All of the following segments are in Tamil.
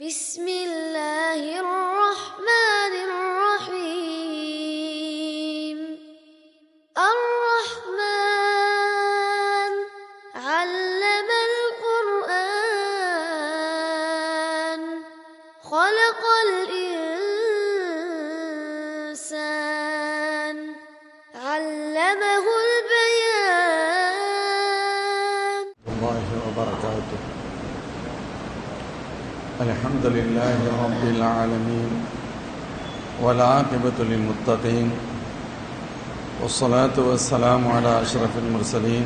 بسم لله رب العالمين والعاقبة للمتقين والصلاة والسلام على أشرف المرسلين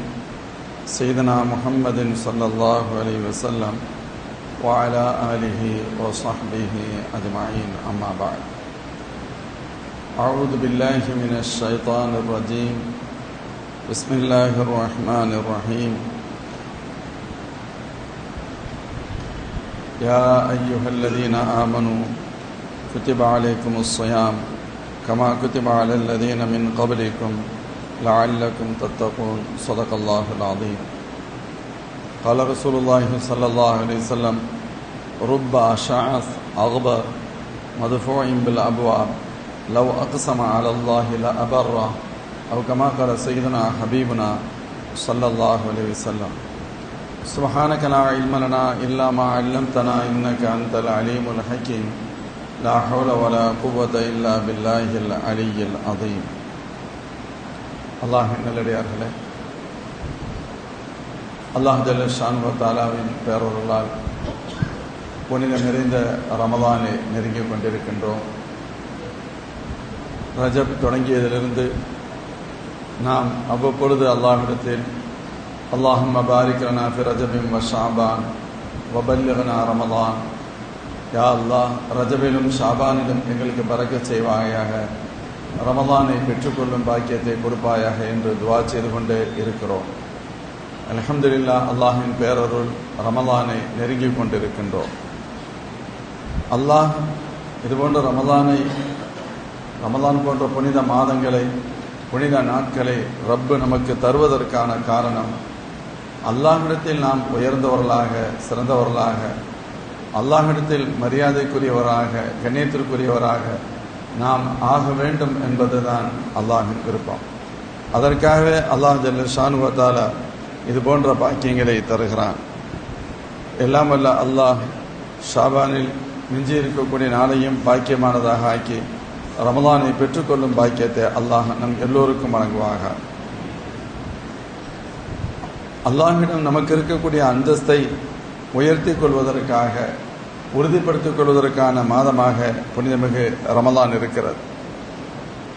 سيدنا محمد صلى الله عليه وسلم وعلى آله وصحبه أجمعين. أما بعد أعوذ بالله من الشيطان الرجيم. بسم الله الرحمن الرحيم. يا أيها الذين آمنوا كتب عليكم الصيام كما كتب على الذين من قبلكم لعلكم تتقون. صدق الله العظيم. قال رسول الله صلى الله عليه وسلم، رب أشعث أغبر مدفوع بالأبواب. لو أقسم على الله لأبره. أو كما قال سيدنا حبيبنا صلى الله عليه وسلم. سبحانك لا علم لنا إلا ما علمتنا إنك أنت العليم الحكيم لا حول ولا قوة إلا بالله العلي العظيم அல்லாஹ் நல்லடியார்களே அல்லாஹ் ஜல்ல ஷான்பு தாலாவின் பேரொருளால் புனிதம் நிறைந்த ரமதானை நெருங்கி கொண்டிருக்கின்றோம். ரஜப் தொடங்கியதிலிருந்து நாம் அவ்வப்பொழுது அல்லாஹிடத்தில் اللهم بارك لنا في رجب وشعبان وبلغنا رمضان யா அல்லாஹ் ரஜபிலும் ஷாபானிலும் எங்களுக்கு பறக்க செய்வாயாக ரமதானை பெற்றுக்கொள்ளும் பாக்கியத்தை கொடுப்பாயாக என்று துவா செய்து கொண்டே இருக்கிறோம் அலமதுல்லா அல்லாஹின் பேரருள் ரமதானை நெருங்கிக் கொண்டிருக்கின்றோம் அல்லாஹ் இதுபோன்ற ரமதானை ரமதான் போன்ற புனித மாதங்களை புனித நாட்களை ரப்பு நமக்கு தருவதற்கான காரணம் அல்லாஹிடத்தில் நாம் உயர்ந்தவர்களாக சிறந்தவர்களாக அல்லாஹிடத்தில் மரியாதைக்குரியவராக கண்ணியத்திற்குரியவராக நாம் ஆக வேண்டும் என்பதுதான் அல்லாஹின் விருப்பம். அதற்காகவே அல்லாஹ் ஜல்ல ஷானுவத்தால இது போன்ற பாக்கியங்களை தருகிறான். எல்லாம் வல்ல அல்லாஹ் ஷாபானில் மிஞ்சி இருக்கக்கூடிய நாளையும் பாக்கியமானதாக ஆக்கி ரமதானை பெற்றுக்கொள்ளும் பாக்கியத்தை அல்லாஹ் நம் எல்லோருக்கும் வழங்குவாக அல்லாஹிடம் நமக்கு இருக்கக்கூடிய அந்தஸ்தை உயர்த்தி கொள்வதற்காக உறுதிப்படுத்திக் கொள்வதற்கான மாதமாக புனிதமிகு ரமலான் இருக்கிறது.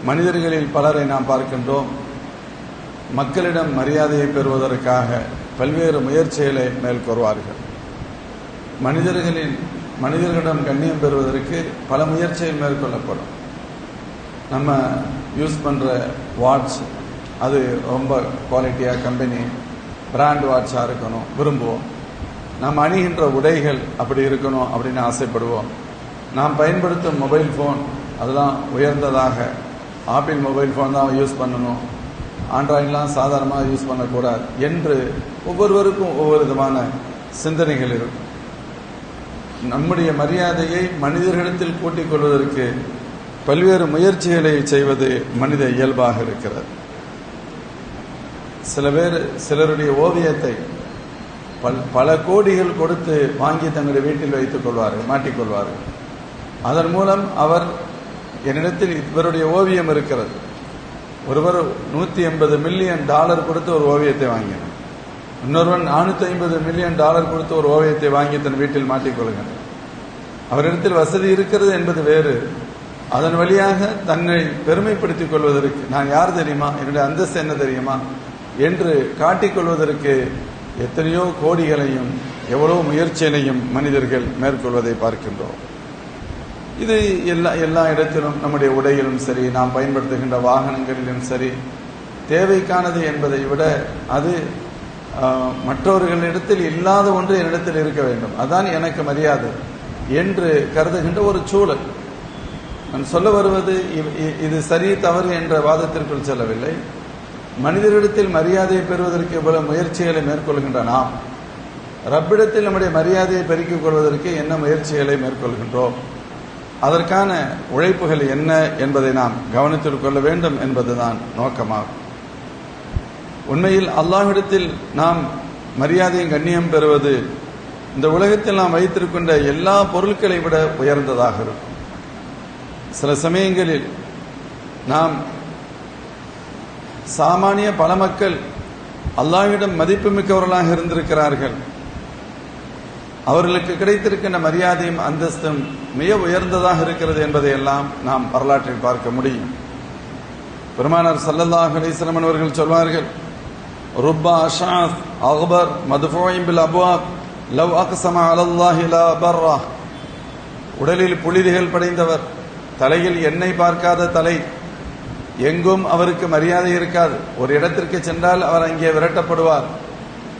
மனிதர்களில் பலரை நாம் பார்க்கின்றோம். மக்களிடம் மரியாதையை பெறுவதற்காக பல்வேறு முயற்சிகளை மேற்கொள்வார்கள் மனிதர்களின் மனிதர்களிடம் கண்ணியம் பெறுவதற்கு பல முயற்சிகள் மேற்கொள்ளப்படும் நம்ம யூஸ் பண்ணுற வாட்ச் அது ரொம்ப குவாலிட்டியாக கம்பெனி பிராண்ட் வாட்சாக இருக்கணும் விரும்புவோம். நாம் அணிகின்ற உடைகள் அப்படி இருக்கணும் அப்படின்னு ஆசைப்படுவோம். நாம் பயன்படுத்தும் மொபைல் ஃபோன் அதெல்லாம் உயர்ந்ததாக. ஆப்பிள் மொபைல் ஃபோன் தான் யூஸ் பண்ணணும். ஆண்ட்ராய்டெலாம் சாதாரணமாக யூஸ் பண்ணக்கூடாது என்று ஒவ்வொருவருக்கும் ஒவ்வொரு விதமான சிந்தனைகள் இருக்கும். நம்முடைய மரியாதையை மனிதர்களிடத்தில் கூட்டிக் கொள்வதற்கு பல்வேறு முயற்சிகளை செய்வது மனித இயல்பாக இருக்கிறது. சில பேர் சிலருடைய ஓவியத்தை பல் பல கோடிகள் கொடுத்து வாங்கி தங்களுடைய வீட்டில் வைத்துக் கொள்வார்கள் மாட்டிக்கொள்வார்கள் அதன் மூலம் அவர் என்னிடத்தில் இவருடைய ஓவியம் இருக்கிறது. ஒருவர் நூற்றி எண்பது மில்லியன் டாலர் கொடுத்து ஒரு ஓவியத்தை வாங்கினார். இன்னொருவன் நானூற்றி ஐம்பது மில்லியன் டாலர் கொடுத்து ஒரு ஓவியத்தை வாங்கி தன் வீட்டில் மாட்டிக்கொள்கிறார் அவரிடத்தில் வசதி இருக்கிறது என்பது வேறு. அதன் வழியாக தன்னை பெருமைப்படுத்திக் கொள்வதற்கு நான் யார் தெரியுமா? என்னுடைய அந்தஸ்து என்ன தெரியுமா? என்று காட்டிக்கொள்வதற்கு எத்தனையோ கோடிகளையும் எவ்வளவு முயற்சியினையும் மனிதர்கள் மேற்கொள்வதை பார்க்கின்றோம். இது எல்லா எல்லா இடத்திலும் நம்முடைய உடையிலும் சரி நாம் பயன்படுத்துகின்ற வாகனங்களிலும் சரி தேவைக்கானது என்பதை விட அது மற்றவர்களிடத்தில் இல்லாத ஒன்று என்னிடத்தில் இருக்க வேண்டும். அதான் எனக்கு மரியாதை என்று கருதுகின்ற ஒரு சூழல். நான் சொல்ல வருவது இது சரி தவறு என்ற வாதத்திற்குள் செல்லவில்லை. மனிதரிடத்தில் மரியாதையை பெறுவதற்கு எவ்வளவு முயற்சிகளை மேற்கொள்கின்ற நாம்? ரப்பிடத்தில் நம்முடைய மரியாதையை பெருக்கிக் கொள்வதற்கு என்ன முயற்சிகளை மேற்கொள்கின்றோம்? அதற்கான உழைப்புகள் என்ன என்பதை நாம் கவனத்தில் கொள்ள வேண்டும் என்பதுதான் நோக்கமாகும். உண்மையில் அல்லாஹிடத்தில் நாம் மரியாதையும் கண்ணியம் பெறுவது இந்த உலகத்தில் நாம் வைத்திருக்கின்ற எல்லா பொருட்களை விட உயர்ந்ததாக இருக்கும். சில சமயங்களில் நாம் சாமானிய பல மக்கள் அல்லாஹ்விடம் மதிப்புமிக்கவர்களாக இருந்திருக்கிறார்கள். அவர்களுக்கு கிடைத்திருக்கின்ற மரியாதையும் அந்தஸ்தும் மிக உயர்ந்ததாக இருக்கிறது என்பதை எல்லாம் நாம் வரலாற்றில் பார்க்க முடியும். பெருமானார் சல்லல்லாஹ் அலிஸ்லமன் அவர்கள் சொல்வார்கள் ருப்பா அஷாத் அக்பர் மதுஃபோயின் பில் அபுவாப் லவ் அக்சமா அலல்லாஹி லா பர்ரா. உடலில் புலிதிகள் படைந்தவர் தலையில் எண்ணெய் பார்க்காத தலை எங்கும் அவருக்கு மரியாதை இருக்காது. ஒரு இடத்திற்கு சென்றால் அவர் அங்கே விரட்டப்படுவார்.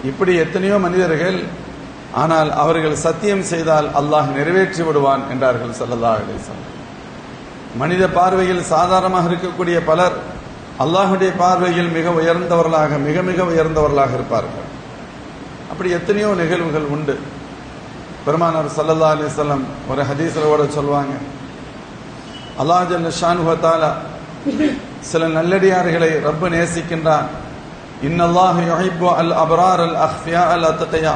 இப்படி எத்தனையோ மனிதர்கள் ஆனால் அவர்கள் சத்தியம் செய்தால் அல்லாஹ் நிறைவேற்றி விடுவான் என்றார்கள் சல்லல்லாஹ் அலிஸ்லாம் மனித பார்வையில் சாதாரணமாக இருக்கக்கூடிய பலர் அல்லாஹுடைய பார்வையில் மிக உயர்ந்தவர்களாக மிக மிக உயர்ந்தவர்களாக இருப்பார்கள். அப்படி எத்தனையோ நிகழ்வுகள் உண்டு. பெருமானார் சல்லல்லா அலிசல்லம் ஒரு ஹதீஸில் சொல்லுவாங்க அல்லாஹ் ஜல்ல ஷானுஹத்தாலா சில நல்லடியார்களை ரப்பு நேசிக்கின்றான். இன்னல்லாஹ் யுஹிப்பு அல் அபரார் அல் அஹ்ஃபியா அல் அத்தகையா.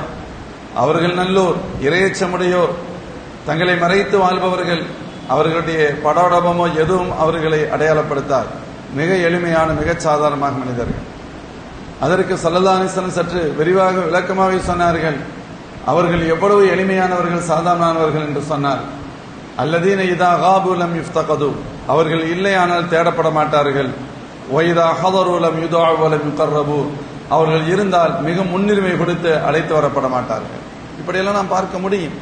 அவர்கள் நல்லோர் இரையச்சமுடையோர். தங்களை மறைத்து வாழ்பவர்கள் அவர்களுடைய படோடபமோ எதுவும் அவர்களை அடையாளப்படுத்தார். மிக எளிமையான மிகச் சாதாரணமாக மனிதர்கள். அதற்கு சல்லதானிசன் சற்று விரிவாக விளக்கமாக சொன்னார்கள். அவர்கள் எவ்வளவு எளிமையானவர்கள் சாதாரணமானவர்கள் என்று சொன்னார். அல்லதீன இதா காபுலம் யுஃப்தகது. அவர்கள் இல்லையானால் தேடப்பட மாட்டார்கள். ஒய்தா ஹதருலம் யுதாவலம் கர்ரபு அவர்கள் இருந்தால் மிக முன்னுரிமை கொடுத்து அழைத்து வரப்பட மாட்டார்கள். இப்படியெல்லாம் நாம் பார்க்க முடியும்.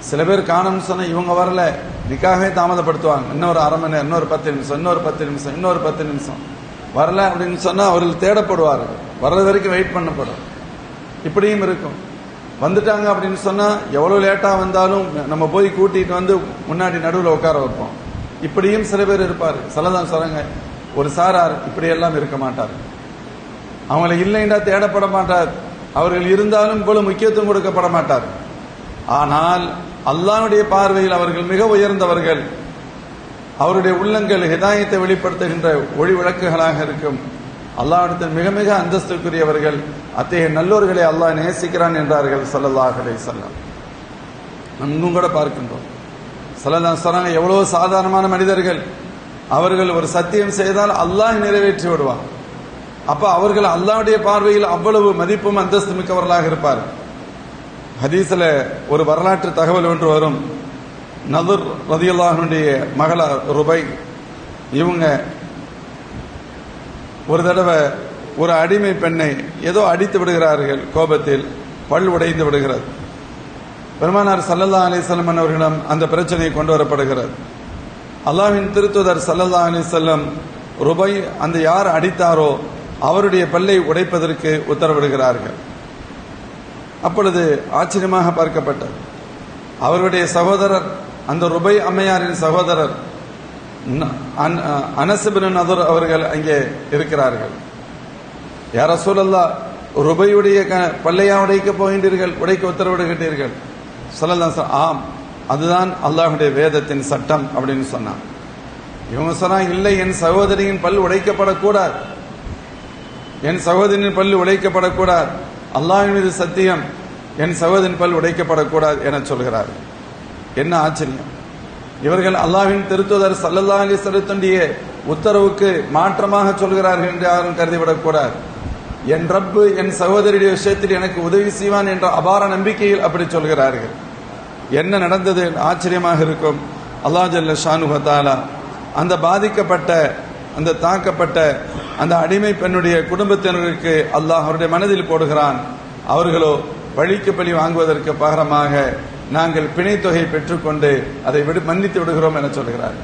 சில பேர் காணும்னு சொன்னால் இவங்க வரல. நிக்காகவே தாமதப்படுத்துவாங்க. இன்னொரு அரை மணி நேரம் இன்னொரு பத்து நிமிஷம் இன்னொரு பத்து நிமிஷம் இன்னொரு பத்து நிமிஷம். வரல அப்படின்னு சொன்னால் அவர்கள் தேடப்படுவார்கள். வர்றது வரைக்கும் வெயிட் பண்ணப்படும். இப்படியும் இருக்கும். வந்துட்டாங்க அப்படின்னு சொன்னால் எவ்வளோ லேட்டாக வந்தாலும் நம்ம போய் கூட்டிகிட்டு வந்து முன்னாடி நடுவில் உட்கார வைப்போம். இப்படியும் சில பேர் இருப்பார். சிலதான் சரங்க ஒரு சாரார் இப்படியெல்லாம் இருக்க மாட்டார். அவங்கள இல்லைண்டா தேடப்பட மாட்டார். அவர்கள் இருந்தாலும் இவ்வளவு முக்கியத்துவம் கொடுக்கப்பட மாட்டார். ஆனால் அல்லாவுடைய பார்வையில் அவர்கள் மிக உயர்ந்தவர்கள். அவருடைய உள்ளங்கள் ஹிதாயத்தை வெளிப்படுத்துகின்ற ஒளி விளக்குகளாக இருக்கும். அல்லாவிடத்தில் மிக மிக அந்தஸ்துக்குரியவர்கள். அத்தகைய நல்லோர்களை அல்லாஹ் நேசிக்கிறான் என்றார்கள் ஸல்லல்லாஹு அலைஹி வஸல்லம். இன்னும் கூட பார்க்கின்றோம். ஸல்லல்லாஹு சொன்னாங்க எவ்வளவு சாதாரணமான மனிதர்கள். அவர்கள் ஒரு சத்தியம் செய்தால் அல்லாஹ் நிறைவேற்றி விடுவார். அப்ப அவர்கள் அல்லாவுடைய பார்வையில் அவ்வளவு மதிப்பும் அந்தஸ்து மிக்கவர்களாக இருப்பார். ஹதீஸ்ல ஒரு வரலாற்று தகவல் ஒன்று வரும். நதுர் ரதியுல்லாஹனுடைய மகள ருபை இவங்க ஒரு தடவை ஒரு அடிமை பெண்ணை ஏதோ அடித்து விடுகிறார்கள் கோபத்தில் பல் உடைந்து விடுகிறது. பெருமானார் சல்லல்லா அலிசல்லம் அவர்களிடம் அந்த பிரச்சனை கொண்டு வரப்படுகிறது. அல்லாவின் திருத்துதர் சல்லல்லா அலிசல்லம் ருபை அந்த யார் அடித்தாரோ அவருடைய பல்லை உடைப்பதற்கு உத்தரவிடுகிறார்கள். அப்பொழுது ஆச்சரியமாக பார்க்கப்பட்டது. அவருடைய சகோதரர் அந்த ருபை அம்மையாரின் சகோதரர் அனசுபின் நதுர் அவர்கள் அங்கே இருக்கிறார்கள். யார சூழல்லா ருபையுடைய க- பல்லையா உடைக்க போகின்றீர்கள்? உடைக்க உத்தரவிடுகின்றீர்கள்? சொல்லலாம் சார் ஆம் அதுதான் அல்லாஹுடைய வேதத்தின் சட்டம் அப்படின்னு சொன்னான். இவங்க சொன்னா இல்லை என் சகோதரியின் பல் உடைக்கப்படக்கூடாது. என் சகோதரின் பல் உடைக்கப்படக்கூடாது. அல்லாஹின் மீது சத்தியம் என் சகோதரின் பல் உடைக்கப்படக்கூடாது என சொல்கிறார். என்ன ஆச்சரியம்? இவர்கள் அல்லாஹின் திருத்துதர் சல்லல்லா அலி செலுத்தண்டிய உத்தரவுக்கு மாற்றமாக சொல்கிறார்கள் என்று யாரும் கருதிவிடக்கூடாது. என் ரப்பு என் சகோதரியுடைய விஷயத்தில் எனக்கு உதவி செய்வான் என்ற அபார நம்பிக்கையில் அப்படி சொல்கிறார்கள். என்ன நடந்தது ஆச்சரியமாக இருக்கும். அல்லாஹ் ஜல்ல ஷானுஹத்தாலா அந்த பாதிக்கப்பட்ட அந்த தாக்கப்பட்ட அந்த அடிமை பெண்ணுடைய குடும்பத்தினருக்கு அல்லாஹ் அவருடைய மனதில் போடுகிறான். அவர்களோ பழிக்கு பழி வாங்குவதற்கு பகரமாக நாங்கள் பிணைத்தொகை பெற்றுக்கொண்டு அதை விடு மன்னித்து விடுகிறோம் என சொல்கிறார்.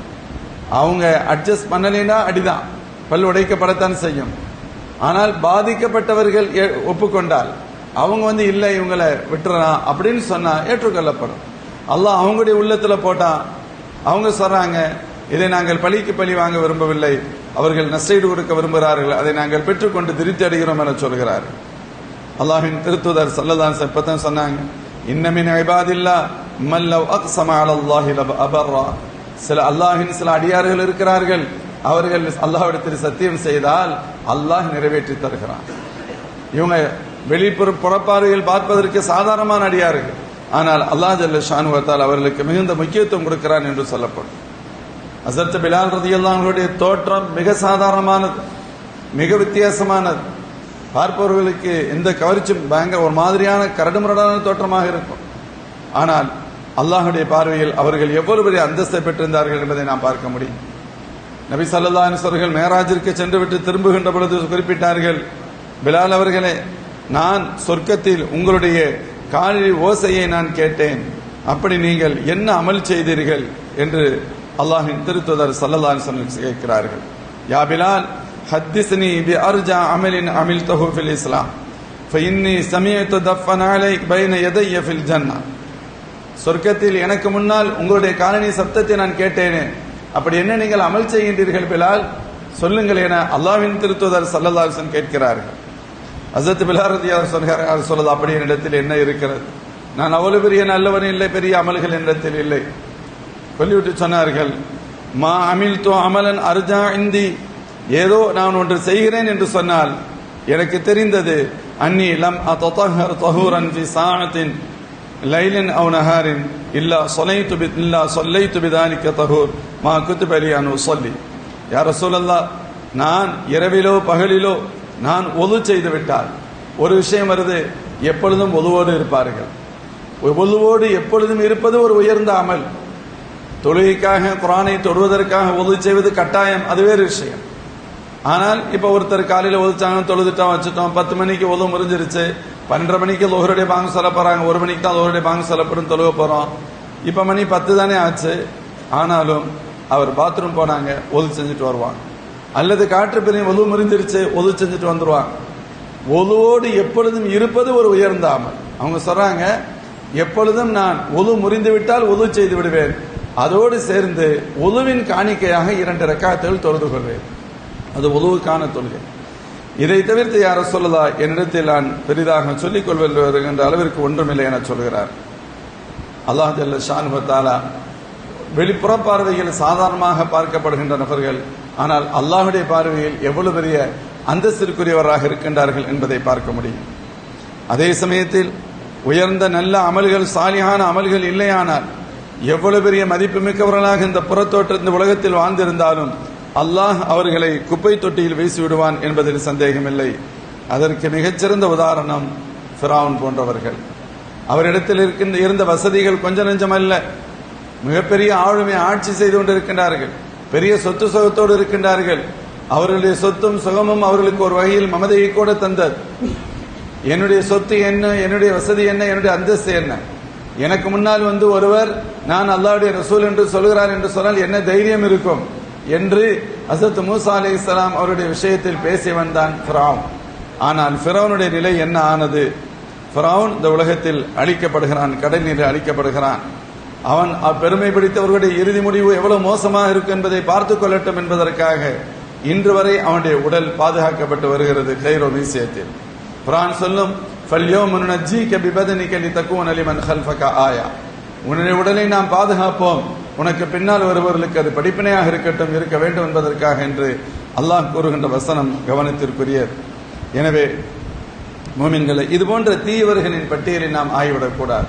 அவங்க அட்ஜஸ்ட் பண்ணலைன்னா அடிதான். பல் உடைக்கப்படத்தான் செய்யும். ஆனால் பாதிக்கப்பட்டவர்கள் ஒப்புக்கொண்டால் அவங்க வந்து இல்லை இவங்களை விட்டுறலாம் அப்படின்னு சொன்னா ஏற்றுக்கொள்ளப்படும். அல்லாஹ் அவங்களுடைய உள்ளத்துல போட்டான் அவங்க சொல்றாங்க இதை நாங்கள் பழிக்கு பழி வாங்க விரும்பவில்லை. அவர்கள் நஷ்டீடு கொடுக்க விரும்புகிறார்கள். அதை நாங்கள் பெற்றுக்கொண்டு திருப்தி அடைகிறோம் என சொல்கிறார். அல்லாஹின் திருத்துதர் சல்லதான் செப்பத்தான் சொன்னாங்க இன்னமின் ஐபாதில்லா மல்லவ் அக்ஸம அல்லாஹி அபர்ரா. சில அல்லாஹின் சில அடியார்கள் இருக்கிறார்கள். அவர்கள் அல்லாஹிடத்தில் சத்தியம் செய்தால் அல்லாஹ் நிறைவேற்றி தருகிறான். இவங்க வெளிப்புற புறப்பாறுகள் பார்ப்பதற்கு சாதாரணமான அடியார்கள். ஆனால் அல்லாஹ் ஜல்ல ஷானுவத்தால் அவர்களுக்கு மிகுந்த முக்கியத்துவம் கொடுக்கிறான் என்று சொல்லப்படும். அசர்த்த பிலால் ரதியல்லாங்களுடைய தோற்றம் மிக சாதாரணமானது மிக வித்தியாசமானது. பார்ப்பவர்களுக்கு எந்த கவர்ச்சியும் பயங்கர ஒரு மாதிரியான கரடுமுரடான தோற்றமாக இருக்கும். ஆனால் அல்லாஹுடைய பார்வையில் அவர்கள் எவ்வளவு பெரிய அந்தஸ்தை பெற்றிருந்தார்கள் என்பதை நாம் பார்க்க முடியும். நபி சல்லா அனுசர்கள் மேராஜிற்கு சென்றுவிட்டு திரும்புகின்ற பொழுது குறிப்பிட்டார்கள் பிலால் அவர்களே நான் சொர்க்கத்தில் உங்களுடைய காலில் ஓசையை நான் கேட்டேன். அப்படி நீங்கள் என்ன அமல் செய்தீர்கள் என்று அல்லாஹின் திருத்துதர் சல்லல்லான் கேட்கிறார்கள். யாபிலால் ஹத்திஸ்னி பி அர்ஜா அமலின் அமில் தஹூஃபில் இஸ்லாம். ஃபைன்னி சமயத்து தஃபனாலை பைன எதை ஃபில் ஜன்னா. சொர்க்கத்தில் எனக்கு முன்னால் உங்களுடைய காலனி சப்தத்தை நான் கேட்டேனே. அப்படி என்ன நீங்கள் அமல் செய்கின்றீர்கள் பிலால்? சொல்லுங்கள் என அல்லாஹ்வின் திருத்துதர் சல்லல்லாசன் கேட்கிறார்கள். அசத் பிலாரதி அவர் சொல்கிறார் சொல்லுது அப்படி என்னிடத்தில் என்ன இருக்கிறது? நான் அவ்வளவு பெரிய நல்லவன் இல்லை பெரிய அமல்கள் என்னிடத்தில் இல்லை. சொல்லிவிட்டு சொன்னார்கள் மா அமில் தோ அமலன் அர்ஜா இந்தி. ஏதோ நான் ஒன்று செய்கிறேன் என்று சொன்னால் எனக்கு தெரிந்தது அன்னி லம் அத்தஹர் தஹூரன் ஃபி சாஅத்தின் லைலின் அவ் நஹாரின் இல்லா சொலைத்து பி இல்லா சொல்லைத்து பிதானிக்க தஹூர். மா குத்துப் அனு சொல்லி. யார சொல்லல்லா நான் இரவிலோ பகலிலோ நான் ஒது செய்து விட்டால். ஒரு விஷயம் வருது எப்பொழுதும் ஒதுவோடு இருப்பார்கள். ஒதுவோடு எப்பொழுதும் இருப்பது ஒரு உயர்ந்த அமல் தொழுகைக்காக குரானை தொடுவதற்காக ஒது செய்வது கட்டாயம் அது வேறு விஷயம். ஆனால் இப்ப ஒருத்தர் காலையில் ஒதுச்சாங்க தொழுதுட்டோம் வச்சுட்டோம் பத்து மணிக்கு ஒது முறிஞ்சிருச்சு பன்னெண்டு மணிக்கு லோகருடைய பாங்கு சொல்ல போறாங்க ஒரு மணிக்கு தான் லோகருடைய பாங்கு சொல்லப்படும் தொழுக போறோம். இப்ப மணி பத்து தானே ஆச்சு. ஆனாலும் அவர் பாத்ரூம் போனாங்க ஒது செஞ்சுட்டு வருவாங்க. அல்லது காற்று பிரிவு ஒது முறிஞ்சிருச்சு ஒது செஞ்சுட்டு வந்துருவாங்க. ஒதுவோடு எப்பொழுதும் இருப்பது ஒரு உயர்ந்த அமல் அவங்க சொல்றாங்க எப்பொழுதும் நான் ஒது முறிந்து விட்டால் ஒது செய்து விடுவேன். அதோடு சேர்ந்து ஒதுவின் காணிக்கையாக இரண்டு ரெக்காத்துகள் தொழுது கொள்வேன். அது ஒதுவுக்கான தொழுகை. இதை தவிர்த்து யார சொல்லதா என்னிடத்தில் நான் பெரிதாக சொல்லிக் கொள்வென்ற அளவிற்கு ஒன்றுமில்லை என சொல்கிறார். அல்லாஹ் ஜல்ல ஷானுபத்தாலா வெளிப்புற பார்வையில் சாதாரணமாக பார்க்கப்படுகின்ற நபர்கள் ஆனால் அல்லாஹுடைய பார்வையில் எவ்வளவு பெரிய அந்தஸ்திற்குரியவராக இருக்கின்றார்கள் என்பதை பார்க்க முடியும். அதே சமயத்தில் உயர்ந்த நல்ல அமல்கள் சாலியான அமல்கள் இல்லையானால் எவ்வளவு பெரிய மதிப்புமிக்கவர்களாக இந்த புறத்தோற்ற இந்த உலகத்தில் வாழ்ந்திருந்தாலும் அல்லாஹ் அவர்களை குப்பை தொட்டியில் வீசி விடுவான் என்பதில் சந்தேகமில்லை. அதற்கு மிகச்சிறந்த உதாரணம் ஃபிராவுன் போன்றவர்கள். அவரிடத்தில் இருக்கின்ற இருந்த வசதிகள் கொஞ்ச நெஞ்சமல்ல. மிகப்பெரிய ஆளுமை ஆட்சி செய்து கொண்டிருக்கின்றார்கள். பெரிய சொத்து சுகத்தோடு இருக்கின்றார்கள். அவர்களுடைய சொத்தும் சுகமும் அவர்களுக்கு ஒரு வகையில் மமதையை கூட தந்தது. என்னுடைய சொத்து என்ன என்னுடைய வசதி என்ன என்னுடைய அந்தஸ்து என்ன? எனக்கு முன்னால் வந்து ஒருவர் நான் அல்லாவுடைய ரசூல் என்று சொல்கிறார் என்று சொன்னால் என்ன தைரியம் இருக்கும்? என்று அசத் மூசா அலி இஸ்லாம் அவருடைய விஷயத்தில் பேசியவன் தான் ஃபிரௌன். ஆனால் ஃபிரௌனுடைய நிலை என்ன ஆனது? ஃபிரௌன் இந்த உலகத்தில் அழிக்கப்படுகிறான் கடல் நீரில் அழிக்கப்படுகிறான். அவன் பெருமை பிடித்தவர்களுடைய இறுதி முடிவு எவ்வளவு மோசமாக இருக்கும் என்பதை பார்த்துக் கொள்ளட்டும் என்பதற்காக இன்று வரை அவனுடைய உடல் பாதுகாக்கப்பட்டு வருகிறது கைரோ மியூசியத்தில் குரான் சொல்லும் ஃபல்யோ முன்னஜி கபி கலி தக்குவன் அலிமன் ஹல்ஃபக ஆயா. உன்னுடைய உடலை நாம் பாதுகாப்போம். உனக்கு பின்னால் வருபவர்களுக்கு அது படிப்பினையாக இருக்கட்டும் இருக்க வேண்டும் என்பதற்காக என்று அல்லாஹ் கூறுகின்ற வசனம் கவனத்திற்குரியது எனவே மோமின்களை இது போன்ற தீயவர்களின் பட்டியலை நாம் ஆய்விடக்கூடாது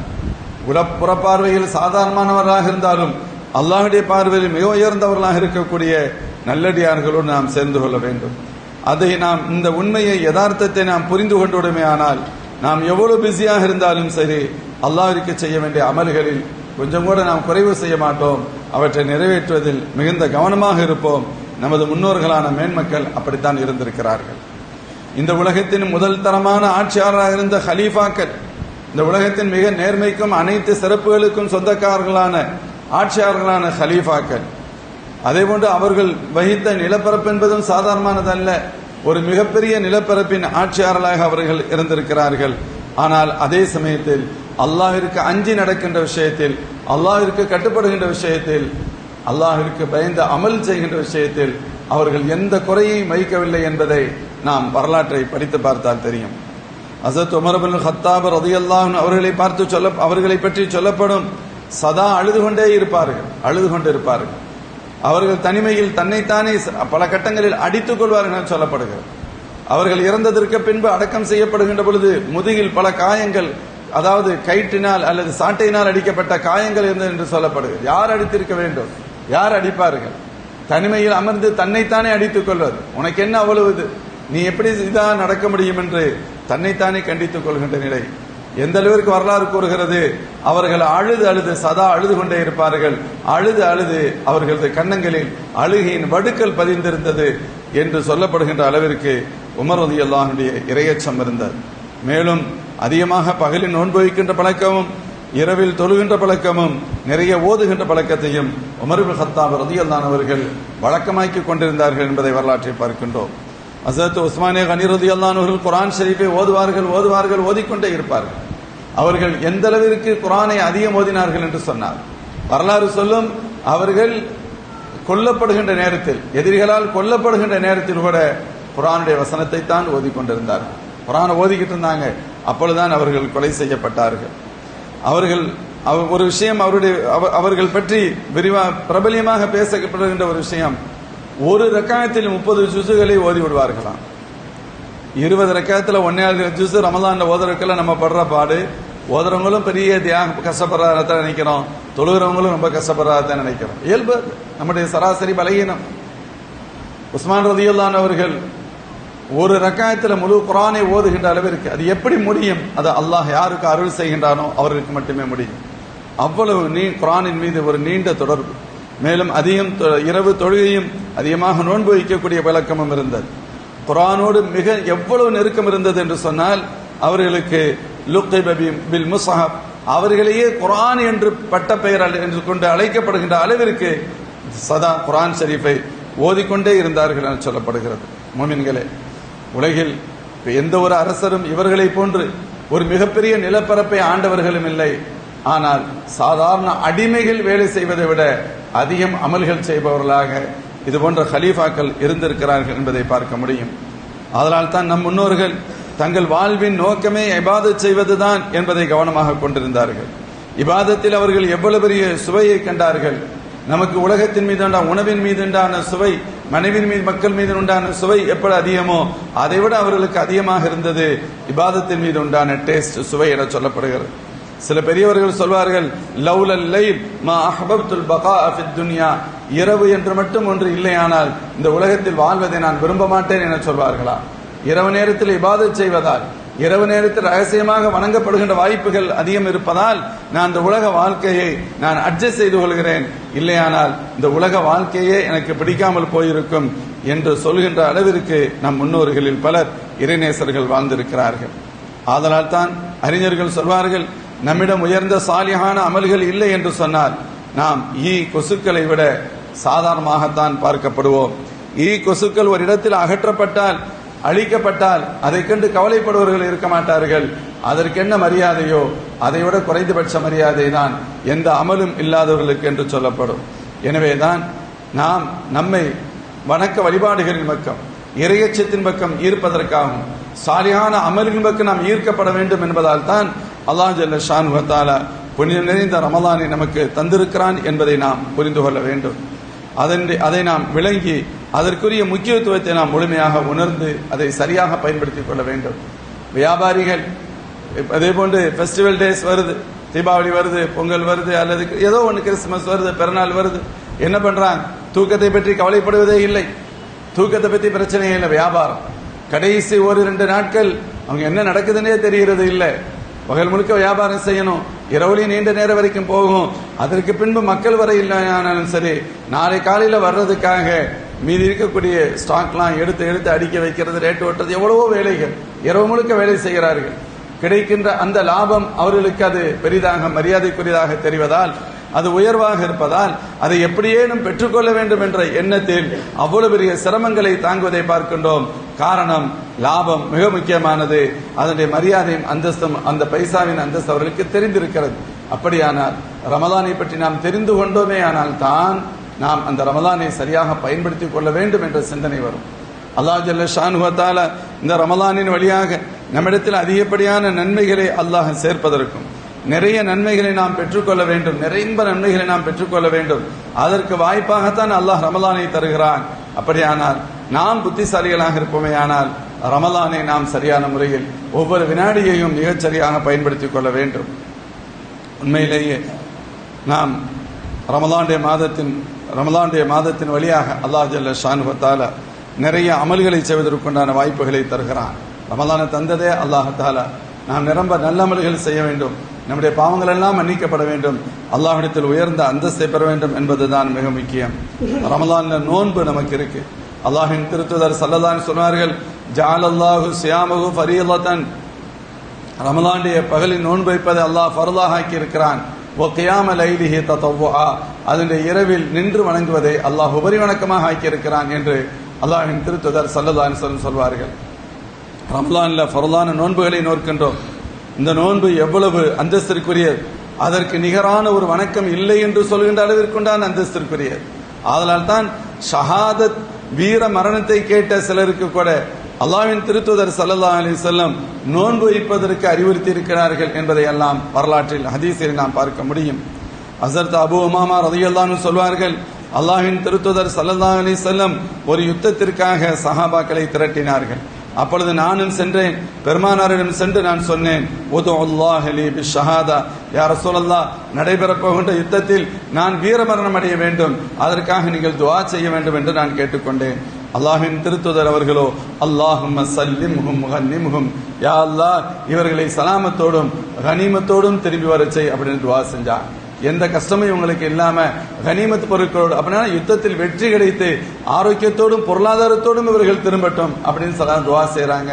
ஆகிவிடக்கூடாது புறப்பார்வையில் சாதாரணமானவராக இருந்தாலும் அல்லாஹுடைய பார்வையில் மிக உயர்ந்தவர்களாக இருக்கக்கூடிய நல்லடியார்களோடு நாம் சேர்ந்து கொள்ள வேண்டும். அதை நாம் இந்த உண்மையை யதார்த்தத்தை நாம் புரிந்து கொண்டுவிடுமே ஆனால் நாம் எவ்வளவு பிஸியாக இருந்தாலும் சரி அல்லாஹிற்கு செய்ய வேண்டிய அமல்களில் கொஞ்சம் கூட நாம் குறைவு செய்ய மாட்டோம். அவற்றை நிறைவேற்றுவதில் மிகுந்த கவனமாக இருப்போம். நமது முன்னோர்களான மேன்மக்கள் அப்படித்தான் இருந்திருக்கிறார்கள். இந்த உலகத்தின் முதல் தரமான ஆட்சியாளராக இருந்த ஹலீஃபாக்கள் இந்த உலகத்தின் மிக நேர்மைக்கும் அனைத்து சிறப்புகளுக்கும் சொந்தக்காரர்களான ஆட்சியாளர்களான ஹலீஃபாக்கள். அதேபோன்று அவர்கள் வகித்த நிலப்பரப்பு என்பதும் சாதாரணமானதல்ல. ஒரு மிகப்பெரிய நிலப்பரப்பின் ஆட்சியாளர்களாக அவர்கள் இருந்திருக்கிறார்கள். ஆனால் அதே சமயத்தில் அல்லாஹிற்கு அஞ்சி நடக்கின்ற விஷயத்தில் அல்லாஹிற்கு கட்டுப்படுகின்ற விஷயத்தில் அல்லாஹிற்கு பயந்து அமல் செய்கின்ற விஷயத்தில் அவர்கள் எந்த குறையையும் வைக்கவில்லை என்பதை நாம் வரலாற்றை படித்து பார்த்தால் தெரியும். அசத் உமரபுல் ஹத்தாப் ரதியல்லாஹ் அவர்களை பார்த்து சொல்ல அவர்களை பற்றி சொல்லப்படும். சதா அழுது கொண்டே இருப்பார்கள் அழுது கொண்டு இருப்பார்கள் அவர்கள் தனிமையில் தன்னைத்தானே பல கட்டங்களில் அடித்துக் கொள்வார்கள் என சொல்லப்படுகிறது. அவர்கள் இறந்ததற்கு பின்பு அடக்கம் செய்யப்படுகின்ற பொழுது முதுகில் பல காயங்கள் அதாவது கயிற்றினால் அல்லது சாட்டையினால் அடிக்கப்பட்ட காயங்கள் இருந்தது என்று சொல்லப்படுகிறது. யார் அடித்திருக்க வேண்டும்? யார் அடிப்பார்கள்? தனிமையில் அமர்ந்து தன்னைத்தானே அடித்துக் கொள்வது. உனக்கு என்ன அவ்வளவு இது? நீ எப்படி இதான் நடக்க முடியும் என்று தன்னைத்தானே கண்டித்துக் கொள்கின்ற நிலை. எந்த அளவிற்கு வரலாறு கூறுகிறது? அவர்கள் அழுது அழுது சதா அழுது கொண்டே இருப்பார்கள். அழுது அழுது அவர்களது கன்னங்களில் அழுகையின் வடுக்கல் பதிந்திருந்தது என்று சொல்லப்படுகின்ற அளவிற்கு உமர் ரதி அல்லாஹனுடைய இரையச்சம் இருந்தது. மேலும் அதிகமாக பகலில் நோன்பு வைக்கின்ற பழக்கமும் இரவில் தொழுகின்ற பழக்கமும் நிறைய ஓதுகின்ற பழக்கத்தையும் உமருல் ஹத்தாப் ரதி அவர்கள் வழக்கமாக்கி கொண்டிருந்தார்கள் என்பதை வரலாற்றை பார்க்கின்றோம். ஹசரத் உஸ்மானே கனிரதி அல்லானவர்கள் குரான் ஷரீஃபை ஓதுவார்கள் ஓதுவார்கள் ஓதிக்கொண்டே இருப்பார்கள். அவர்கள் எந்த அளவிற்கு குரானை அதிகம் ஓதினார்கள் என்று சொன்னார். வரலாறு சொல்லும் அவர்கள் கொல்லப்படுகின்ற நேரத்தில் எதிரிகளால் கொல்லப்படுகின்ற நேரத்தில் கூட குரானுடைய வசனத்தை தான் ஓதிக்கொண்டிருந்தார்கள். குரானை ஓதிக்கிட்டு இருந்தாங்க. அப்பொழுதுதான் அவர்கள் கொலை செய்யப்பட்டார்கள். அவர்கள் அவ- ஒரு விஷயம் அவருடைய அவ- அவர்கள் பற்றி விரிவா பிரபலியமாக பேசப்படுகின்ற ஒரு விஷயம் ஒரு ரக்காயத்தில் முப்பது ஜுசுகளை ஓதி விடுவார்களாம். இருபது ரக்காயத்தில் ஒன்னே ஜூஸ் ரமதான ஓதுறதுக்கெல்லாம் நம்ம படுற பாடு. ஓதுறவங்களும் பெரிய தியாக கஷ்டப்படுறதான் நினைக்கிறோம். தொழுகிறவங்களும் ரொம்ப கஷ்டப்படுறதான் நினைக்கிறோம். இயல்பு. நம்முடைய சராசரி பலகீனம். உஸ்மான் ரதியுல்லான் அவர்கள் ஒரு ரக்காயத்தில் முழு குரானை ஓதுகின்ற அளவிற்கு அது எப்படி முடியும்? அது அல்லாஹ் யாருக்கு அருள் செய்கின்றானோ அவருக்கு மட்டுமே முடியும். அவ்வளவு நீ குரானின் மீது ஒரு நீண்ட தொடர்பு. மேலும் அதிகம் தொ- இரவு தொழுகையும் அதிகமாக நோன்பு வைக்கக்கூடிய பழக்கமும் இருந்தது. குரானோடு மிக எவ்வளவு நெருக்கம் இருந்தது என்று சொன்னால் அவர்களுக்கு லுக்கை பபி பில் முசஹப் அவர்களையே குரான் என்று பட்ட பெயர் என்று கொண்டு அழைக்கப்படுகின்ற அளவிற்கு சதா குரான் ஷரீஃபை ஓதிக்கொண்டே இருந்தார்கள் என சொல்லப்படுகிறது. மோமின்களே உலகில் எந்த ஒரு அரசரும் இவர்களை போன்று ஒரு மிகப்பெரிய நிலப்பரப்பை ஆண்டவர்களும் இல்லை. ஆனால் சாதாரண அடிமைகள் வேலை செய்வதை விட அதிகம் அமல்கள் செய்பவர்களாக இது போன்ற ஹலீஃபாக்கள் இருந்திருக்கிறார்கள் என்பதை பார்க்க முடியும். அதனால் தான் நம் முன்னோர்கள் தங்கள் வாழ்வின் நோக்கமே இபாதத் செய்வதுதான் என்பதை கவனமாக கொண்டிருந்தார்கள். இபாதத்தில் அவர்கள் எவ்வளவு பெரிய சுவையை கண்டார்கள். நமக்கு உலகத்தின் மீது உண்டான உணவின் மீது உண்டான சுவை மனைவின் மீது மக்கள் மீது உண்டான சுவை எப்படி அதிகமோ அதை விட அவர்களுக்கு அதிகமாக இருந்தது இபாதத்தின் மீது உண்டான டேஸ்ட் சுவை என சொல்லப்படுகிறது. சில பெரியவர்கள் சொல்வார்கள் லவ்லல் லைல் மா அஹ்பப்துல் பகா ஃபித் துன்யா. இரவு என்று மட்டும் ஒன்று இல்லையானால் இந்த உலகத்தில் வாழ்வதை நான் விரும்ப மாட்டேன் என சொல்வார்களா? இரவு நேரத்தில் இபாதத் செய்வதால் இரவு நேரத்தில் ரகசியமாக வணங்கப்படுகின்ற வாய்ப்புகள் அதிகம் இருப்பதால் நான் இந்த உலக வாழ்க்கையை நான் அட்ஜஸ்ட் செய்து கொள்கிறேன். இல்லையானால் இந்த உலக வாழ்க்கையே எனக்கு பிடிக்காமல் போயிருக்கும் என்று சொல்கின்ற அளவிற்கு நம் முன்னோர்களில் பலர் இறைநேசர்கள் வாழ்ந்திருக்கிறார்கள். ஆதலால் தான் அறிஞர்கள் சொல்வார்கள் நம்மிடம் உயர்ந்த சாலியான அமல்கள் இல்லை என்று சொன்னால் நாம் ஈ கொசுக்களை விட சாதாரணமாகத்தான் பார்க்கப்படுவோம். ஈ கொசுக்கள் ஒரு இடத்தில் அகற்றப்பட்டால் அழிக்கப்பட்டால் அதை கண்டு கவலைப்படுபவர்கள் இருக்க மாட்டார்கள். அதற்கென்ன மரியாதையோ அதை விட குறைந்தபட்ச மரியாதை தான் எந்த அமலும் இல்லாதவர்களுக்கு என்று சொல்லப்படும். எனவேதான் நாம் நம்மை வணக்க வழிபாடுகளின் பக்கம் இறையச்சத்தின் பக்கம் ஈர்ப்பதற்காகவும் சாலியான அமலின் பக்கம் நாம் ஈர்க்கப்பட வேண்டும் என்பதால் தான் அல்லாஹ் ஜல்ல ஷான் வத்தாலா புனிதம் நிறைந்த ரமலானை நமக்கு தந்திருக்கிறான் என்பதை நாம் புரிந்து கொள்ள வேண்டும். அதன் அதை நாம் விளங்கி அதற்குரிய முக்கியத்துவத்தை நாம் முழுமையாக உணர்ந்து அதை சரியாக பயன்படுத்திக் கொள்ள வேண்டும். வியாபாரிகள் அதே போன்று ஃபெஸ்டிவல் டேஸ் வருது தீபாவளி வருது பொங்கல் வருது அல்லது ஏதோ ஒன்று கிறிஸ்துமஸ் வருது பிறநாள் வருது. என்ன பண்றாங்க? தூக்கத்தை பற்றி கவலைப்படுவதே இல்லை. தூக்கத்தை பற்றி பிரச்சனை இல்லை வியாபாரம். கடைசி ஒரு ரெண்டு நாட்கள் அவங்க என்ன நடக்குதுன்னே தெரிகிறது இல்லை. பகல் முழுக்க வியாபாரம் செய்யணும். இரவுலையும் நீண்ட நேரம் வரைக்கும் போகும். அதற்கு பின்பு மக்கள் வர இல்லையானாலும் சரி நாளை காலையில் வர்றதுக்காக மீதி இருக்கக்கூடிய ஸ்டாக்லாம் எடுத்து எடுத்து அடிக்க வைக்கிறது ரேட் ஓட்டுறது எவ்வளவோ வேலைகள். இரவு முழுக்க வேலை செய்கிறார்கள். கிடைக்கின்ற அந்த லாபம் அவர்களுக்கு அது பெரிதாக மரியாதைக்குரியதாக தெரிவதால் அது உயர்வாக இருப்பதால் அதை எப்படியேனும் பெற்றுக்கொள்ள வேண்டும் என்ற எண்ணத்தில் அவ்வளவு பெரிய சிரமங்களை தாங்குவதை பார்க்கின்றோம். காரணம் லாபம் மிக முக்கியமானது. அதனுடைய மரியாதையும் அந்தஸ்தும் அந்த பைசாவின் அந்தஸ்து அவர்களுக்கு தெரிந்திருக்கிறது. அப்படியானால் ரமதானை பற்றி நாம் தெரிந்து கொண்டோமே ஆனால் தான் நாம் அந்த ரமதானை சரியாக பயன்படுத்திக் கொள்ள வேண்டும் என்ற சிந்தனை வரும். அல்லாஹ் ஜல்ல ஷானுவத்தால இந்த ரமலானின் வழியாக நம்மிடத்தில் அதிகப்படியான நன்மைகளை அல்லாஹ் சேர்ப்பதற்கும். நிறைய நன்மைகளை நாம் பெற்றுக்கொள்ள வேண்டும். நிறைந்த நன்மைகளை நாம் பெற்றுக்கொள்ள வேண்டும். அதற்கு வாய்ப்பாகத்தான் அல்லாஹ் ரமலானை தருகிறான். அப்படியானால் நாம் புத்திசாலிகளாக இருப்போமேயானால் ரமலானை நாம் சரியான முறையில் ஒவ்வொரு வினாடியையும் மிகச்சரியாக பயன்படுத்திக் கொள்ள வேண்டும். உண்மையிலேயே நாம் ரமலானுடைய மாதத்தின் ரமலாண்டிய மாதத்தின் வழியாக அல்லாஹ் ஜல்ல ஷானுவத்தால நிறைய அமல்களை செய்வதற்குண்டான வாய்ப்புகளை தருகிறான். ரமலானை தந்ததே அல்லாஹால நாம் நிரம்ப நல்ல அமல்கள் செய்ய வேண்டும். நம்முடைய பாவங்கள் எல்லாம் மன்னிக்கப்பட வேண்டும். அல்லாஹிடத்தில் உயர்ந்த அந்தஸ்தை பெற வேண்டும் என்பதுதான் மிக முக்கியம். ரமலான்ல நோன்பு நமக்கு இருக்கு. அல்லாஹின் திருத்துதர் சல்லதான் சொன்னார்கள் ஜால் அல்லாஹு சியாமகு ஃபரியல்லதன் ரமலாண்டிய பகலில் நோன்பு வைப்பதை அல்லாஹ் ஃபர்லாக ஆக்கி இருக்கிறான். ஓ கியாம லைலிஹி தத்தவ்வா அதனுடைய இரவில் நின்று வணங்குவதை அல்லாஹ் உபரி வணக்கமாக ஆக்கியிருக்கிறான் என்று அல்லாஹின் திருத்துதர் சல்லதான் சொல்வார்கள். ரம்லான்ல பொருளான நோன்புகளை நோக்கின்றோம் இந்த நோன்பு எவ்வளவு அந்தஸ்திற்குரியது அதற்கு நிகரான ஒரு வணக்கம் இல்லை என்று சொல்கின்ற அளவிற்குண்டான அந்தஸ்திற்குரியது அதனால் தான் ஷஹாதத் வீர மரணத்தை கேட்ட சிலருக்கு கூட அல்லாவின் திருத்துதர் சல்லா அலி செல்லம் நோன்பு வைப்பதற்கு அறிவுறுத்தி இருக்கிறார்கள் என்பதை எல்லாம் வரலாற்றில் ஹதீஸில் நாம் பார்க்க முடியும். அசர்த் அபு உமாமா ரதையல்லான்னு சொல்வார்கள் அல்லாஹின் திருத்துதர் சல்லா அலி செல்லம் ஒரு யுத்தத்திற்காக சஹாபாக்களை திரட்டினார்கள். அப்பொழுது நானும் சென்றேன். பெருமானாரிடம் சென்று நான் சொன்னேன் யார அல்லாஹ் சொல்லல்லா நடைபெறப் போகின்ற யுத்தத்தில் நான் வீரமரணம் அடைய வேண்டும். அதற்காக நீங்கள் துவா செய்ய வேண்டும் என்று நான் கேட்டுக்கொண்டேன். அல்லாஹின் திருத்துதர் அவர்களோ அல்லாஹும் சல்லிம்ஹும் கன்னிம்ஹும் யா அல்லாஹ் இவர்களை சலாமத்தோடும் கனிமத்தோடும் திரும்பி வரச்சை அப்படின்னு துவா செஞ்சான். எந்த கஷ்டமும் இவங்களுக்கு இல்லாம கனிமத் பொருட்களோடு அப்படின்னா யுத்தத்தில் வெற்றி கிடைத்து ஆரோக்கியத்தோடும் பொருளாதாரத்தோடும் இவர்கள் திரும்பட்டும் அப்படின்னு சொல்ல துவா செய்யறாங்க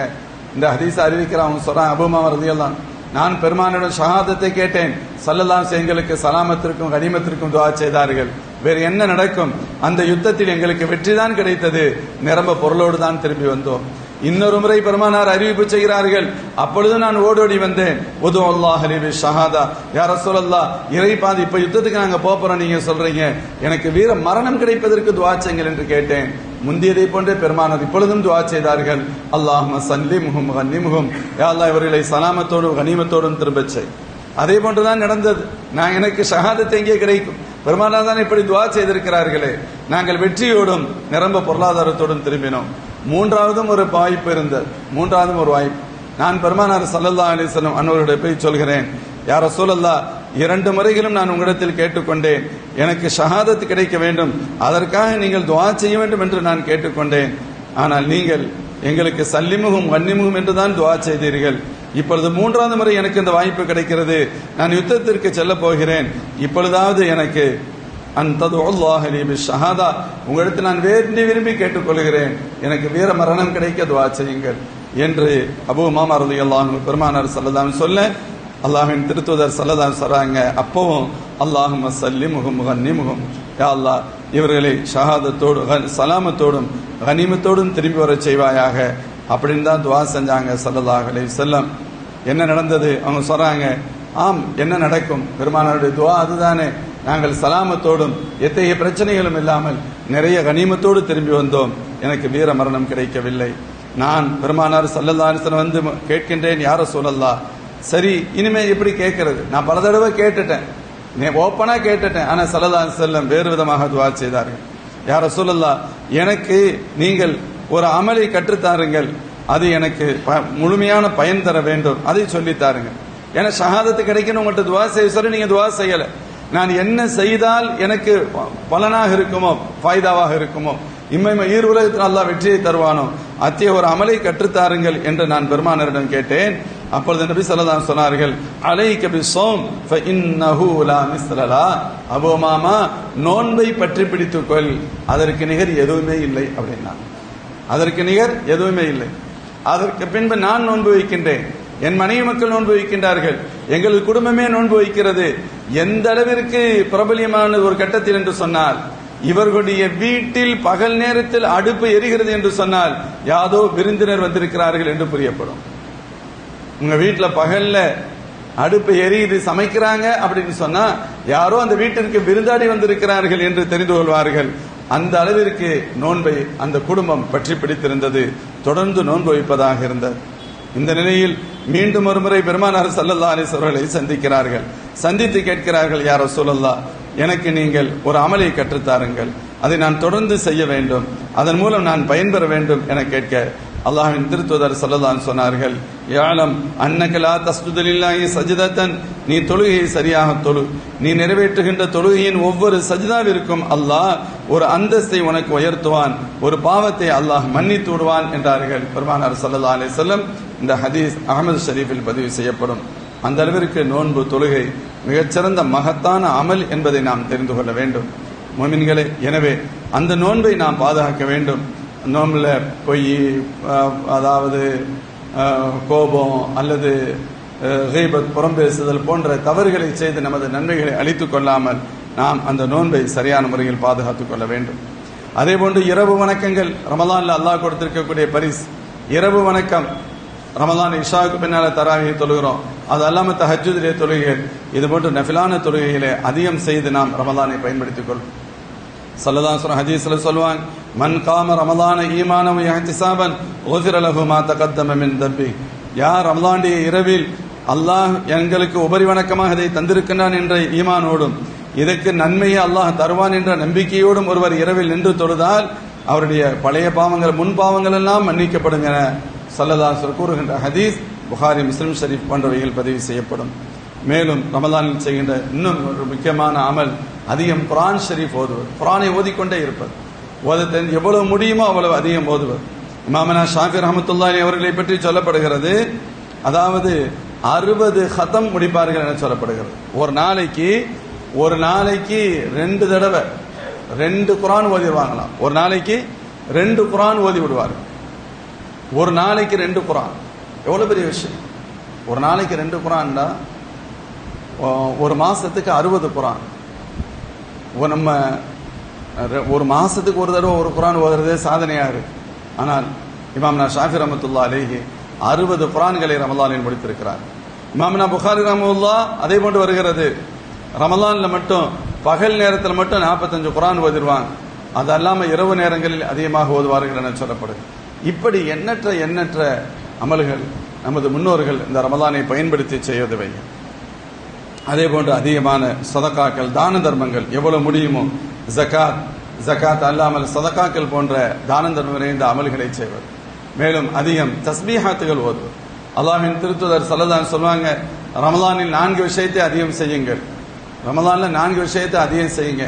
இந்த ஹதீஸ் அறிவிக்கிற அவங்க சொல்றாங்க அபுமா ரதியெல்லாம் நான் பெருமானிடம் ஷஹாதத்தை கேட்டேன். சல்லல்லாம் எங்களுக்கு சலாமத்திற்கும் கனிமத்திற்கும் துவா செய்தார்கள். வேறு என்ன நடக்கும்? அந்த யுத்தத்தில் எங்களுக்கு வெற்றி தான் கிடைத்தது. நிரம்ப பொருளோடு தான் திரும்பி வந்தோம். இன்னொரு முறை பெருமானார் அறிவிப்பு செய்கிறார்கள். அப்பொழுது நான் ஓடோடி வந்தேன். உது அல்லாஹ் அலிபி ஷஹாதா. யார சொல்லல்லா இறை பாதி இப்ப யுத்தத்துக்கு நாங்க போறோம் நீங்க சொல்றீங்க. எனக்கு வீர மரணம் கிடைப்பதற்கு துவாச்சங்கள் என்று கேட்டேன். முந்தியதை போன்றே பெருமானார் இப்பொழுதும் துவா செய்தார்கள். அல்லாஹ் சல்லி முகம் கன்னிமுகம் யாழ்லா இவர்களை சலாமத்தோடும் கனிமத்தோடும் திரும்பச் செய். அதே போன்றுதான் நடந்தது. நான் எனக்கு ஷஹாதத்தை எங்கே கிடைக்கும்? பெருமானார் தான் இப்படி துவா செய்திருக்கிறார்களே. நாங்கள் வெற்றியோடும் நிரம்ப பொருளாதாரத்தோடும் திரும்பினோம். மூன்றாவதும் ஒரு வாய்ப்பு இருந்தது. மூன்றாவதும் ஒரு வாய்ப்பு. நான் பெருமானார் சல்லல்லா அலிஸ்லம் அன்னவருடைய போய் சொல்கிறேன். யார சூழல்லா இரண்டு முறைகளும் நான் உங்களிடத்தில் கேட்டுக்கொண்டேன். எனக்கு ஷஹாதத் கிடைக்க வேண்டும். அதற்காக நீங்கள் துவா செய்ய வேண்டும் என்று நான் கேட்டுக்கொண்டேன். ஆனால் நீங்கள் எங்களுக்கு சல்லிமுகம் வன்னிமுகம் என்று தான் துவா செய்தீர்கள். இப்பொழுது மூன்றாவது முறை எனக்கு இந்த வாய்ப்பு கிடைக்கிறது. நான் யுத்தத்திற்கு செல்ல போகிறேன். இப்பொழுதாவது எனக்கு அந்தது அல்லாஹ் அலி ஷஹாதா உங்களிடத்தில் நான் வேண்டி விரும்பி கேட்டுக்கொள்கிறேன். எனக்கு வீர மரணம் கிடைக்க துவா செய்யுங்கள் என்று அபு மாமா ரலி அல்லாஹ் பெருமானார் சல்லதாம் சொல்ல அல்லாஹின் திருத்துதர் சல்லதாம் சொல்றாங்க அப்பவும் அல்லாஹும் சல்லி முகம் முகன்னி முகம் யா அல்லாஹ் இவர்களை ஷஹாதத்தோடு சலாமத்தோடும் கனிமத்தோடும் திரும்பி வரச் செய்வாயாக. அப்படின்னு தான் துவா செஞ்சாங்க சல்லல்லாஹ் அலி செல்லம் என்ன நடந்தது? அவங்க சொல்றாங்க ஆம் என்ன நடக்கும்? பெருமானாருடைய துவா அதுதானே. நாங்கள் சலாமத்தோடும் எத்தகைய பிரச்சனைகளும் இல்லாமல் நிறைய கனிமத்தோடு திரும்பி வந்தோம். எனக்கு வீர மரணம் கிடைக்கவில்லை. நான் பெருமானார் சல்லல்லாசன் வந்து கேட்கின்றேன் யார சொல்லல்லா சரி இனிமே எப்படி கேட்கறது? நான் பல தடவை கேட்டுட்டேன். ஓப்பனா கேட்டுட்டேன். ஆனா சல்லல்லா செல்லம் வேறு விதமாக துவா செய்தார்கள். யார சொல்லல்லா எனக்கு நீங்கள் ஒரு அமலை கற்றுத்தாருங்கள். அது எனக்கு முழுமையான பயன் தர வேண்டும். அதை சொல்லித்தாருங்க ஏன்னா ஷஹாதத்து கிடைக்கணும் உங்கள்கிட்ட துவா செய்ய சொல்லி நீங்க துவா செய்யலை. நான் என்ன செய்தால் எனக்கு பலனாக இருக்குமோ ஃபாய்தாவாக இருக்குமோ? இம்மை ஈர் உலகத்தில் அல்லா வெற்றியை தருவானோ? அத்திய ஒரு அமலை கற்றுத்தாருங்கள் என்று நான் பெருமானரிடம் கேட்டேன். அப்பொழுது நபி சொல்லலாம் சொன்னார்கள் அலை கபி சோம் அபோ மாமா நோன்பை பற்றி பிடித்துக்கொள். அதற்கு நிகர் எதுவுமே இல்லை அப்படின்னா அதற்கு நிகர் எதுவுமே இல்லை. அதற்கு பின்பு நான் நோன்பு வைக்கின்றேன். என் மனைவி மக்கள் நோன்பு வைக்கின்றார்கள். எங்கள் குடும்பமே நோன்பு வைக்கிறது. எந்த அளவிற்கு பிரபலியமான ஒரு கட்டத்தில் என்று சொன்னால் இவர்களுடைய வீட்டில் பகல் நேரத்தில் அடுப்பு எரிகிறது என்று சொன்னால் யாதோ விருந்தினர் வந்திருக்கிறார்கள் என்று புரியப்படும். உங்க வீட்டில் பகல்ல அடுப்பு எரியுது சமைக்கிறாங்க அப்படின்னு சொன்னா யாரோ அந்த வீட்டிற்கு விருந்தாடி வந்திருக்கிறார்கள் என்று தெரிந்து கொள்வார்கள். அந்த அளவிற்கு நோன்பை அந்த குடும்பம் பற்றி பிடித்திருந்தது. தொடர்ந்து நோன்பு வைப்பதாக இருந்தது. இந்த நிலையில் மீண்டும் ஒருமுறை பெருமானார் சல்லல்லா அலிஸ் சந்திக்கிறார்கள். சந்தித்து கேட்கிறார்கள் யாரோ சொல்லல்லா எனக்கு நீங்கள் ஒரு அமலை கற்றுத்தாருங்கள். அதை நான் தொடர்ந்து செய்ய வேண்டும். அதன் மூலம் நான் பயன்பெற வேண்டும் என கேட்க அல்லாஹின் திருத்துவதர் சொல்லதான் சொன்னார்கள். யாழம் அன்னகலா தஸ்துதலில்லாஹி சஜிதத்தன் நீ தொழுகையை சரியாக தொழு. நீ நிறைவேற்றுகின்ற தொழுகையின் ஒவ்வொரு சஜிதாவிற்கும் அல்லாஹ் ஒரு அந்தஸ்தை உனக்கு உயர்த்துவான். ஒரு பாவத்தை அல்லாஹ் மன்னித்து விடுவான் என்றார்கள் பெருமானார் சல்லா அலி செல்லம் இந்த ஹதீஸ் அகமது ஷரீஃபில் பதிவு செய்யப்படும். அந்த அளவிற்கு நோன்பு தொழுகை மிகச்சிறந்த மகத்தான அமல் என்பதை நாம் தெரிந்து கொள்ள வேண்டும். மோமின்களே எனவே அந்த நோன்பை நாம் பாதுகாக்க வேண்டும். நோம்பில் பொய் அதாவது கோபம் அல்லது ஹீபத் புறம்பேசுதல் புறம் பேசுதல் போன்ற தவறுகளை செய்து நமது நன்மைகளை அழித்துக் கொள்ளாமல் நாம் அந்த நோன்பை சரியான முறையில் பாதுகாத்துக் கொள்ள வேண்டும். அதே போன்று இரவு வணக்கங்கள் ரமலான்ல அல்லாஹ் கொடுத்திருக்கக்கூடிய பரிஸ். இரவு வணக்கம். ரமதான் இஷாவுக்கு பின்னால தராகியை தொழுகிறோம். அது அல்லாம தஹஜுதிலே தொழுகைகள் இது போன்ற நஃபிலான தொழுகைகளை அதிகம் செய்து நாம் ரமதானை பயன்படுத்திக் கொள்வோம் சல்லதாசுரம் ஹதீஸ்ல சொல்லுவாங்க மன் காம ரமதான ஈமானம் இஹ்திசாபன் சாபன் ஓசிரலகு மா தகத்தம தம்பி யார் ரமதாண்டிய இரவில் அல்லாஹ் எங்களுக்கு உபரி வணக்கமாக இதை தந்திருக்கின்றான் என்ற ஈமானோடும் இதற்கு நன்மையை அல்லாஹ் தருவான் என்ற நம்பிக்கையோடும் ஒருவர் இரவில் நின்று தொழுதால் அவருடைய பழைய பாவங்கள் முன் பாவங்கள் எல்லாம் மன்னிக்கப்படும் என சல்லதாசர் கூறுகின்ற ஹதீஸ் புகாரி முஸ்லிம் ஷரீஃப் போன்றவைகள் பதிவு செய்யப்படும். மேலும் ரமதானில் செய்கின்ற இன்னும் ஒரு முக்கியமான அமல் அதிகம் குரான் ஷரீஃப் ஓதுவது. குரானை ஓதிக்கொண்டே இருப்பது. ஓதத்தை எவ்வளவு முடியுமோ அவ்வளவு அதிகம் ஓதுவது. இமாமனா ஷாஃபி ரஹமத்துல்லாலி அவர்களை பற்றி சொல்லப்படுகிறது. அதாவது அறுபது ஹதம் முடிப்பார்கள் என சொல்லப்படுகிறது. ஒரு நாளைக்கு ஒரு நாளைக்கு ரெண்டு தடவை ரெண்டு குரான் ஓதிடுவாங்களாம் ஒரு நாளைக்கு ரெண்டு குரான் ஓதி விடுவார்கள். ஒரு நாளைக்கு ரெண்டு குரான். எவ்வளவு பெரிய விஷயம்? ஒரு நாளைக்கு ரெண்டு குரான்டா? ஒரு மாசத்துக்கு அறுபது குரான். நம்ம ஒரு மாசத்துக்கு ஒரு தடவை ஒரு குரான் ஓதுறதே சாதனையா இருக்கு. ஆனால் இமாம்னா ஷாஃபி ரமத்துல்லா அலேஹி அறுபது குரான்களை ரமலானில் முடித்திருக்கிறார். இமாம்னா புகாரி ரமவுல்லா அதே போன்று வருகிறது. ரமலான்ல மட்டும் பகல் நேரத்தில் மட்டும் நாற்பத்தஞ்சு குரான் ஓதிடுவாங்க அது அல்லாமல் இரவு நேரங்களில் அதிகமாக ஓதுவார்கள் என சொல்லப்படுது. இப்படி எண்ணற்ற எண்ணற்ற அமல்கள் நமது முன்னோர்கள் இந்த ரமதானை பயன்படுத்தி செய்வதவை அதே போன்று அதிகமான சதக்காக்கள் தான தர்மங்கள் எவ்வளவு முடியுமோ ஜகாத் ஜகாத் அல்லாமல் சதக்காக்கள் போன்ற தான தர்மம் நிறைந்த அமல்களை செய்வது. மேலும் அதிகம் தஸ்மீஹாத்துகள் ஓதுவது. அல்லாஹின் திருத்துதர் சலதான் சொல்லுவாங்க ரமதானில் நான்கு விஷயத்தை அதிகம் செய்யுங்கள். ரமதானில் நான்கு விஷயத்தை அதிகம் செய்யுங்க.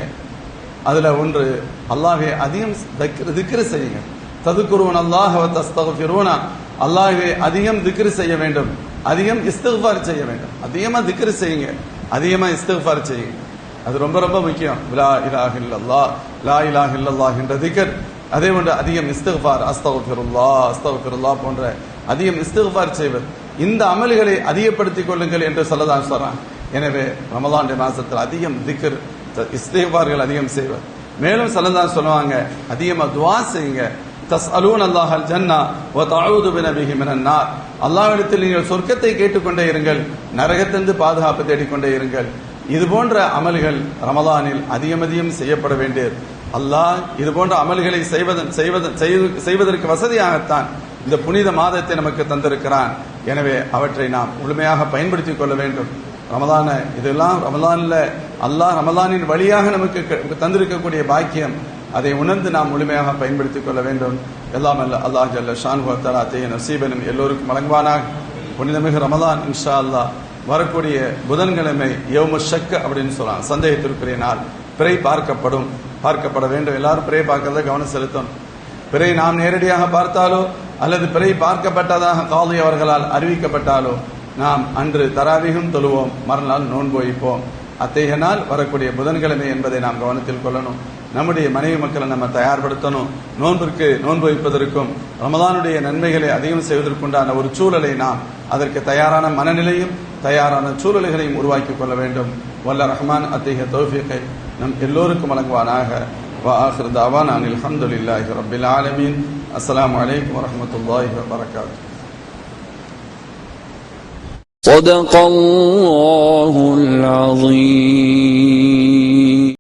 அதுல ஒன்று அல்லாஹை அதிகம் தக்ரு- திக்ரு செய்யுங்கள். ததுக்குருவன் அல்லாஹ் தஸ்தகுஃபிரூனா அல்லாஹ்வை அதிகம் திக்ரு செய்ய வேண்டும். அதிகம் இஸ்திஃபார் செய்ய வேண்டும். அதிகமா திக்ரு செய்யுங்க. அதிகமா இஸ்திஃபார் செய்யுங்க. அது ரொம்ப ரொம்ப முக்கியம். லா இலாஹ் இல்லல்லா லா இலாஹ் இல்லல்லாஹ் என்ற திக்ர். அதே போன்று அதிகம் இஸ்திஃபார் அஸ்தகுல்லா அஸ்தகுல்லா போன்ற அதிகம் இஸ்திஃபார் செய்வது இந்த அமல்களை அதிகப்படுத்திக் கொள்ளுங்கள் என்று சொல்லதான் சொல்றான் எனவே ரமலாண்டு மாசத்தில் அதிகம் திக்ர் இஸ்திஃபார்கள் அதிகம் செய்வது மேலும் சொல்லதான் சொல்லுவாங்க அதிகமாக துவா செய்யுங்க. தஸ்அலூன் அல்லாஹல் ஜன்னா வ தஊது பினபிஹி மினன் நார். நீங்கள் சொர்க்கத்தை கேட்டுக்கொண்டே இருங்கள் நரகத்திலிருந்து பாதுகாப்பு தேடிக்கொண்டே இருங்கள். இது போன்ற அமல்கள் ரமலானில் அதிகம் அதிகம் செய்யப்பட வேண்டியது. அல்லாஹ் இது போன்ற அமல்களை செய்வதன் செய்வதன் செய்வதற்கு வசதியாகத்தான் இந்த புனித மாதத்தை நமக்கு தந்திருக்கிறான். எனவே அவற்றை நாம் முழுமையாக பயன்படுத்திக் கொள்ள வேண்டும். ரமதான இதெல்லாம் ரமதானில் அல்லாஹ் ரமதானின் வழியாக நமக்கு க- தந்திருக்கக்கூடிய பாக்கியம். அதை உணர்ந்து நாம் முழுமையாக பயன்படுத்திக் கொள்ள வேண்டும். எல்லாம் அல்ல அல்லாஹ் ஜல்ல ஷான் வத்தலா அத்தைய நசீபனும் எல்லோருக்கும் வழங்குவானாக. புனிதமிகு ரமதான் இன்ஷா அல்லாஹ் வரக்கூடிய புதன்கிழமை யோம ஷக் அப்படின்னு சொல்லலாம் சந்தேகத்திற்குரிய நாள். பிறை பார்க்கப்படும். பார்க்கப்பட வேண்டும். எல்லாரும் பிறை பார்க்கறத கவனம் செலுத்தணும். பிறை நாம் நேரடியாக பார்த்தாலோ அல்லது பிறை பார்க்கப்பட்டதாக காலி அவர்களால் அறிவிக்கப்பட்டாலோ நாம் அன்று தராவிகும் தொழுவோம். மறுநாள் நோன்பு வைப்போம். அத்தகைய நாள் வரக்கூடிய புதன்கிழமை என்பதை நாம் கவனத்தில் கொள்ளணும். நம்முடைய மனைவி மக்களை நம்ம தயார்படுத்தணும் நோன்பிற்கு நோன்பு வைப்பதற்கும் ரமதானுடைய நன்மைகளை அதிகம் செய்வதற்குண்டான ஒரு சூழலை நாம் அதற்கு தயாரான மனநிலையும் தயாரான சூழல்களையும் உருவாக்கிக் கொள்ள வேண்டும் வல்ல ரஹ்மான் அத்தகைய தௌஃபீக்கை நம் எல்லோருக்கும் வழங்குவானாக وآخر دعوانا أن الحمد لله رب العالمين السلام عليكم ورحمة الله وبركاته صدق الله العظيم